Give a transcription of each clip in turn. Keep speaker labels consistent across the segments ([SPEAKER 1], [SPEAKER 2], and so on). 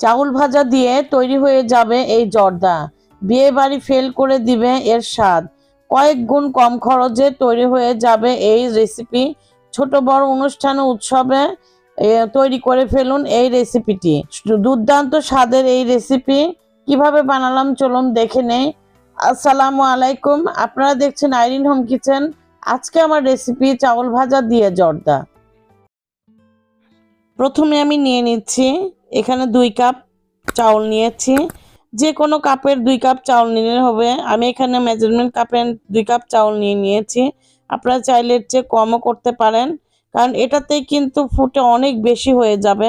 [SPEAKER 1] চাউল ভাজা দিয়ে তৈরি হয়ে যাবে এই জর্দা। বিয়ে বাড়ি ফেল করে দিবে এর স্বাদ। কয়েক গুণ কম খরচে তৈরি হয়ে যাবে এই রেসিপি ছোট বড় অনুষ্ঠানে উৎসবে তৈরি করে ফেলুন এই রেসিপিটি দুর্দান্ত স্বাদের এই রেসিপি কীভাবে বানালাম চলুন দেখে নেই। আসসালামু আলাইকুম। আপনারা দেখছেন আইরিন হোম কিচেন। আজকে আমার রেসিপি চাউল ভাজা দিয়ে জর্দা। প্রথমে আমি নিয়ে নিচ্ছি এখানে দুই কাপ চাউল নিয়েছি। যে কোনো কাপের দুই কাপ চাউল নিলে হবে। আমি এখানে মেজারমেন্ট কাপের দুই কাপ চাউল নিয়ে নিয়েছি। আপনারা চাইলে চেয়ে কমও করতে পারেন। কারণ এটাতেই কিন্তু ফুটে অনেক বেশি হয়ে যাবে।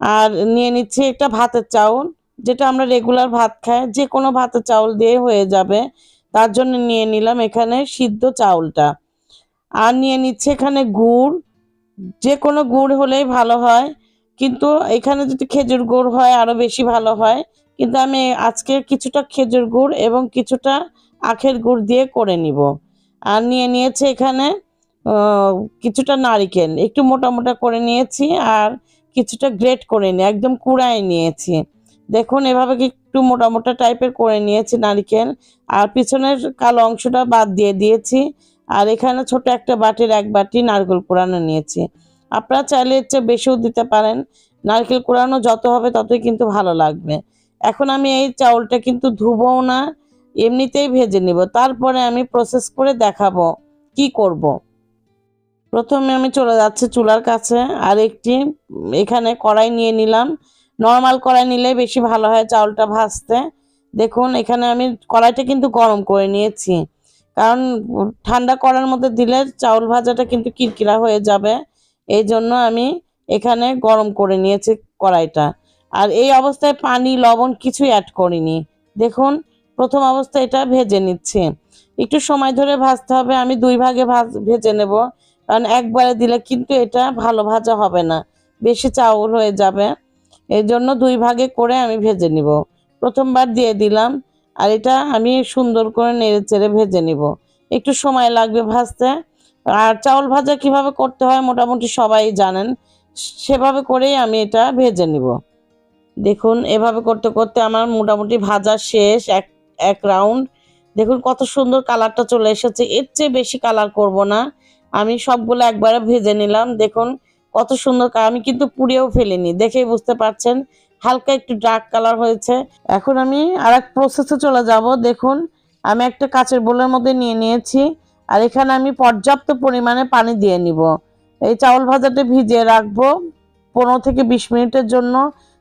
[SPEAKER 1] আর নিয়ে নিচ্ছি একটা ভাতের চাউল, যেটা আমরা রেগুলার ভাত খাই। যে কোনো ভাতের চাউল দিয়ে হয়ে যাবে। তার জন্য নিয়ে নিলাম এখানে সিদ্ধ চাউলটা। আর নিয়ে নিচ্ছে এখানে গুড়। যে কোনো গুড় হলেই ভালো হয়। কিন্তু এখানে যদি খেজুর গুড় হয় আরও বেশি ভালো হয়। কিন্তু আমি আজকে কিছুটা খেজুর গুড় এবং কিছুটা আখের গুড় দিয়ে করে নিব। আর নিয়ে নিয়েছে এখানে কিছুটা নারিকেল। একটু মোটা মোটা করে নিয়েছি আর কিছুটা গ্রেট করে নিয়ে একদম কুড়ায় নিয়েছি। দেখুন, এভাবে একটু মোটা মোটা টাইপের করে নিয়েছি নারিকেল। আর পিছনের কালো অংশটা বাদ দিয়ে দিয়েছি। আর এখানে ছোট একটা বাটির এক বাটি নারকেল কোড়ানো নিয়েছি। আপনারা চাইলে এর চেয়ে বেশিও দিতে পারেন। নারকেল কোড়ানো যত হবে ততই কিন্তু ভালো লাগবে। এখন আমি এই চাউলটা কিন্তু ধুবও না, এমনিতেই ভেজে নিব। তারপরে আমি প্রসেস করে দেখাবো কি করব। প্রথমে আমি চলে যাচ্ছি চুলার কাছে আর একটি, এখানে কড়াই নিয়ে নিলাম। নর্মাল কড়াই নিলে বেশি ভালো হয় চাউলটা ভাজতে। দেখুন, এখানে আমি কড়াইটা কিন্তু গরম করে নিয়েছি। কারণ ঠান্ডা করার মধ্যে দিলে চাউল ভাজাটা কিন্তু কিরকিরা হয়ে যাবে। এই জন্য আমি এখানে গরম করে নিয়েছি কড়াইটা। আর এই অবস্থায় পানি, লবণ কিছুই অ্যাড করিনি। দেখুন, প্রথম অবস্থায় এটা ভেজে নিচ্ছি। একটু সময় ধরে ভাজতে হবে, আমি দুই ভাগে ভাজ ভেজে নেব। কারণ একবারে দিলে কিন্তু এটা ভালো ভাজা হবে না, বেশি চাউল হয়ে যাবে। এই জন্য দুই ভাগে করে আমি ভেজে নিব। প্রথমবার দিয়ে দিলাম আর এটা আমি সুন্দর করে নেড়ে চেড়ে ভেজে নিব। একটু সময় লাগবে ভাজতে। আর চাউল ভাজা কীভাবে করতে হয় মোটামুটি সবাই জানেন। সেভাবে করেই আমি এটা ভেজে নিব। দেখুন, এভাবে করতে করতে আমার মোটামুটি ভাজা শেষ এক এক রাউন্ড। দেখুন কত সুন্দর কালারটা চলে এসেছে। এর চেয়ে বেশি কালার করব না। আমি সবগুলো একবারে ভেজে নিলাম। দেখুন কত সুন্দর আমি কিন্তু পুড়িয়েও ফেলিনি, দেখেই বুঝতে পারছেন। হালকা একটু ডার্ক কালার হয়েছে। এখন আমি আর এক প্রসেসে চলে যাব। দেখুন, আমি একটা কাচের বোলের মধ্যে নিয়ে নিয়েছি আর এখানে আমি পর্যাপ্ত পরিমাণে পানি দিয়ে নিব। এই চাউল ভাজাটা ভিজিয়ে রাখব পনেরো থেকে বিশ মিনিটের জন্য।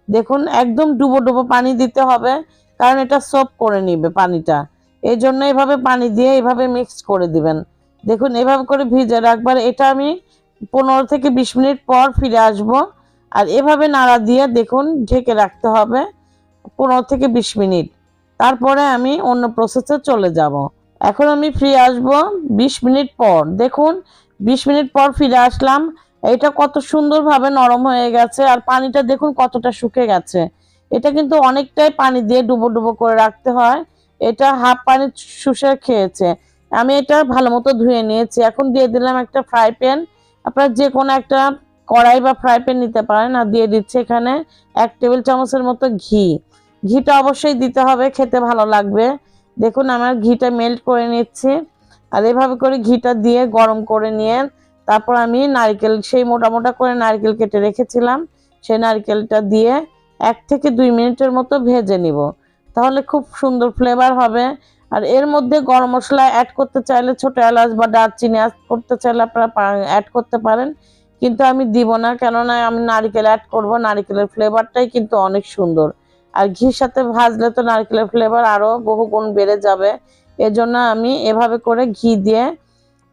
[SPEAKER 1] দেখুন, একদম ডুবো ডুবো পানি দিতে হবে কারণ এটা সোপ করে নিবে পানিটা। এই জন্য এভাবে পানি দিয়ে এভাবে মিক্স করে দিবেন। দেখুন, এভাবে করে ভিজে রাখবার, এটা আমি পনেরো থেকে বিশ মিনিট পর ফিরে আসব। আর এভাবে নাড়া দিয়ে দেখুন ঢেকে রাখতে হবে পনেরো থেকে বিশ মিনিট। তারপরে আমি অন্য প্রসেসে চলে যাব। এখন আমি ফিরে আসব বিশ মিনিট পর। দেখুন, বিশ মিনিট পর ফিরে আসলাম। এটা কত সুন্দরভাবে নরম হয়ে গেছে আর পানিটা দেখুন কতটা শুকে গেছে। এটা কিন্তু অনেকটাই পানি দিয়ে ডুবো ডুবো করে রাখতে হয়। এটা হাফ পানি শুষে খেয়েছে। আমি এটা ভালো মতো ধুয়ে নিয়েছি। এখন দিয়ে দিলাম একটা ফ্রাই প্যান। আপনার যে কোনো একটা কড়াই বা ফ্রাই প্যান নিতে পারেন। আর দিয়ে দিচ্ছে এখানে এক টেবিল চামচের মতো ঘি। ঘিটা অবশ্যই দিতে হবে, খেতে ভালো লাগবে। দেখুন, আমার ঘিটা মেল্ট করে নিচ্ছি। আর এভাবে করে ঘিটা দিয়ে গরম করে নিয়ে তারপর আমি নারকেল, সেই মোটা মোটা করে নারকেল কেটে রেখেছিলাম। সেই নারকেলটা দিয়ে এক থেকে দুই মিনিটের মতো ভেজে নিব। তাহলে খুব সুন্দর ফ্লেভার হবে। আর এর মধ্যে গরম মশলা অ্যাড করতে চাইলে ছোটো এলাচ বা দারচিনি অ্যাড করতে চাইলে আপনারা অ্যাড করতে পারেন। কিন্তু আমি দিব না, কেননা আমি নারকেল অ্যাড করব। নারকেলের ফ্লেভারটাই কিন্তু অনেক সুন্দর। আর ঘির সাথে ভাজলে তো নারকেলের ফ্লেভার আরও বহু গুণ বেড়ে যাবে। এজন্য আমি এভাবে করে ঘি দিয়ে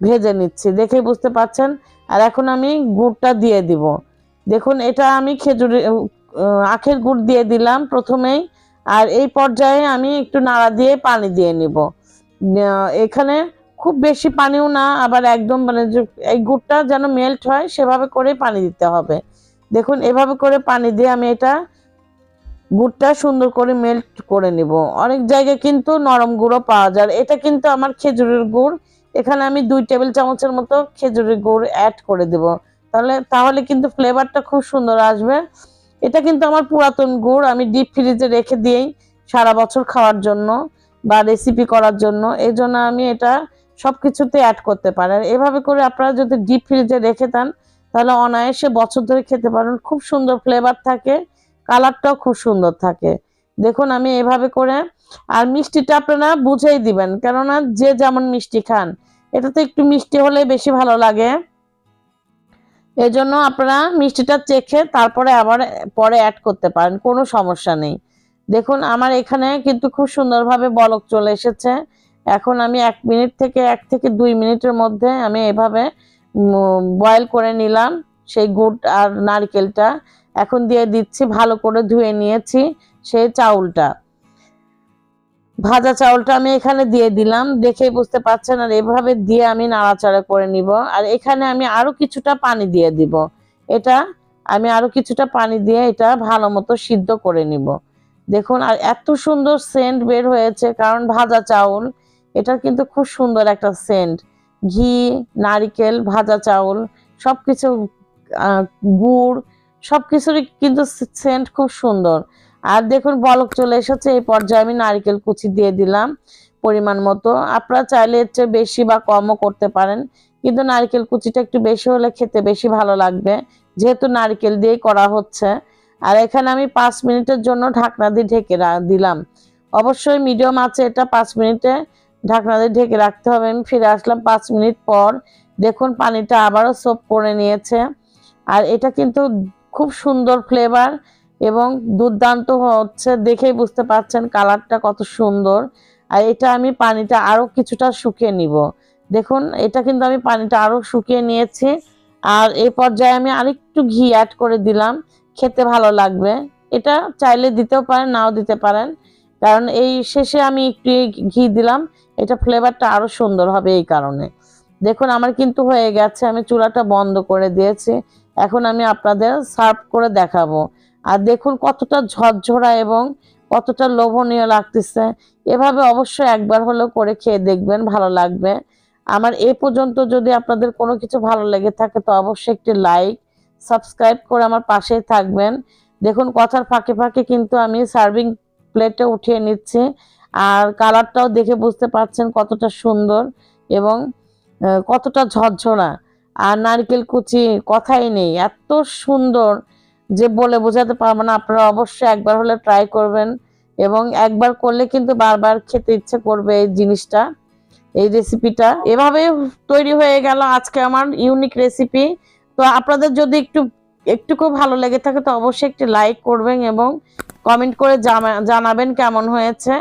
[SPEAKER 1] ভেজে নিচ্ছি। দেখেই বুঝতে পাচ্ছেন আর এখন আমি গুড়টা দিয়ে দিব। দেখুন, এটা আমি খেজুরি আখের গুড় দিয়ে দিলাম প্রথমেই। আর এই পর্যায়ে আমি একটু নাড়া দিয়ে পানি দিয়ে নিব। এখানে খুব বেশি পানিও না, আবার একদম মানে এই গুড়টা যেন মেল্ট হয়, সেভাবে করে পানি দিতে হবে। দেখুন, এভাবে করে পানি দিয়ে আমি এটা গুড়টা সুন্দর করে মেল্ট করে নিব। অনেক জায়গায় কিন্তু নরম গুঁড়ো পাওয়া যায়। এটা কিন্তু আমার খেজুরের গুড়। এখানে আমি দুই টেবিল চামচের মতো খেজুরের গুড় অ্যাড করে দেব। তাহলে তাহলে কিন্তু ফ্লেভারটা খুব সুন্দর আসবে। এটা কিন্তু আমার পুরাতন গুড়। আমি ডিপ ফ্রিজে রেখে দিয়েই সারা বছর খাওয়ার জন্য বা রেসিপি করার জন্য। এই জন্য আমি এটা সবকিছুতে অ্যাড করতে পারি আর এভাবে করে আপনারা যদি ডিপ ফ্রিজে রেখে দেন, তাহলে অনায়াসে বছর ধরে খেতে পারেন খুব সুন্দর ফ্লেভার থাকে কালারটাও খুব সুন্দর থাকে। দেখুন, আমি এভাবে করে, আর মিষ্টিটা আপনারা বুঝেই দিবেন। কেননা যে যেমন মিষ্টি খান, এটাতে একটু মিষ্টি হলে বেশি ভালো লাগে। এই জন্য আপনারা মিষ্টিটা চেখে তারপরে আবার পরে অ্যাড করতে পারেন, কোনো সমস্যা নেই। দেখুন, আমার এখানে কিন্তু খুব সুন্দরভাবে বলক চলে এসেছে। এখন আমি এক মিনিট থেকে এক থেকে দুই মিনিটের মধ্যে আমি এভাবে বয়েল করে নিলাম সেই গুড় আর নারকেলটা। এখন দিয়ে দিচ্ছি, ভালো করে ধুয়ে নিয়েছি সেই চাউলটা। ভাজা চাউলটা আমি এখানে দিয়ে দিলাম, দেখেই বুঝতে পারছেন, আর এভাবে দিয়ে আমি নাড়াচাড়া করে নিব। আর এখানে আমি আরও কিছুটা পানি দিয়ে দিব। এটা আমি আরও কিছুটা পানি দিয়ে এটা ভালো মতো সিদ্ধ করে নিব। দেখুন, আর এত সুন্দর সেন্ট বের হয়েছে, কারণ ভাজা চাউল এটা কিন্তু খুব সুন্দর একটা সেন্ট ঘি নারিকেল ভাজা চাউল সবকিছু আহ, গুড় সবকিছুরই কিন্তু সেন্ট খুব সুন্দর। আর দেখুন বলক চলে এসেছে। এই পর্যায়ে আমি নারকেল কুচি দিয়ে দিলাম পরিমাণ মতো। আপনারা চাইলে এর চেয়ে বেশি বা কমও করতে পারেন। কিন্তু নারকেল কুচিটা একটু বেশি হলে খেতে বেশি ভালো লাগবে। যেহেতু নারকেল দিয়েই করা হচ্ছে। আর এখানে আমি পাঁচ মিনিটের জন্য ঢাকনা দিয়ে ঢেকে দিলাম। অবশ্যই মিডিয়াম আছে এটা পাঁচ মিনিটে ঢাকনা দিয়ে ঢেকে রাখতে হবে। আমি ফিরে আসলাম পাঁচ মিনিট পর। দেখুন, পানিটা আবারও সোপ করে নিয়েছে। আর এটা কিন্তু খুব সুন্দর ফ্লেভার এবং দুর্দান্ত হচ্ছে দেখেই বুঝতে পারছেন কালারটা কত সুন্দর। আর এটা আমি পানিটা আরও কিছুটা শুকিয়ে নিব। দেখুন, এটা কিন্তু আমি পানিটা আরও শুকিয়ে নিয়েছি। আর এই পর্যায়ে আমি আরেকটু ঘি অ্যাড করে দিলাম। খেতে ভালো লাগবে। এটা চাইলে দিতেও পারেন, নাও দিতে পারেন। কারণ এই শেষে আমি একটু ঘি দিলাম। এটা ফ্লেভারটা আরও সুন্দর হবে এই কারণে। দেখুন, আমার কিন্তু হয়ে গেছে, আমি চুলাটা বন্ধ করে দিয়েছি। এখন আমি আপনাদের সার্ভ করে দেখাবো। আর দেখুন, কতটা ঝরঝরা এবং কতটা লোভনীয় লাগতেছে। এভাবে অবশ্যই একবার হলেও করে খেয়ে দেখবেন, ভালো লাগবে। আমার এ পর্যন্ত যদি আপনাদের কোনো কিছু ভালো লেগে থাকে, তো অবশ্যই একটি লাইক সাবস্ক্রাইব করে আমার পাশেই থাকবেন। দেখুন, কথার ফাঁকে ফাঁকে কিন্তু আমি সার্ভিং প্লেটে উঠিয়ে নিচ্ছি। আর কালারটাও দেখে বুঝতে পারছেন কতটা সুন্দর এবং কতটা ঝরঝরা। আর নারকেল কুচি কথাই নেই, এত সুন্দর যে বলে বোঝাতে পারব না। আপনারা অবশ্যই একবার হলে ট্রাই করবেন এবং একবার করলে কিন্তু বারবার খেতে ইচ্ছে করবে এই জিনিসটা, এই রেসিপিটা এভাবে তৈরি হয়ে গেল আজকে আমার ইউনিক রেসিপি তো আপনাদের যদি একটু, একটুকু ভালো লেগে থাকে তো অবশ্যই একটি লাইক করবেন এবং কমেন্ট করে জানাবেন কেমন হয়েছে।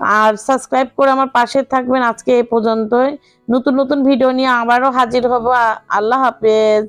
[SPEAKER 1] আর সাবস্ক্রাইব করে আমার পাশে থাকবেন আজকে এ পর্যন্তই। নতুন নতুন ভিডিও নিয়ে আবারও হাজির হব। আল্লাহ হাফেজ।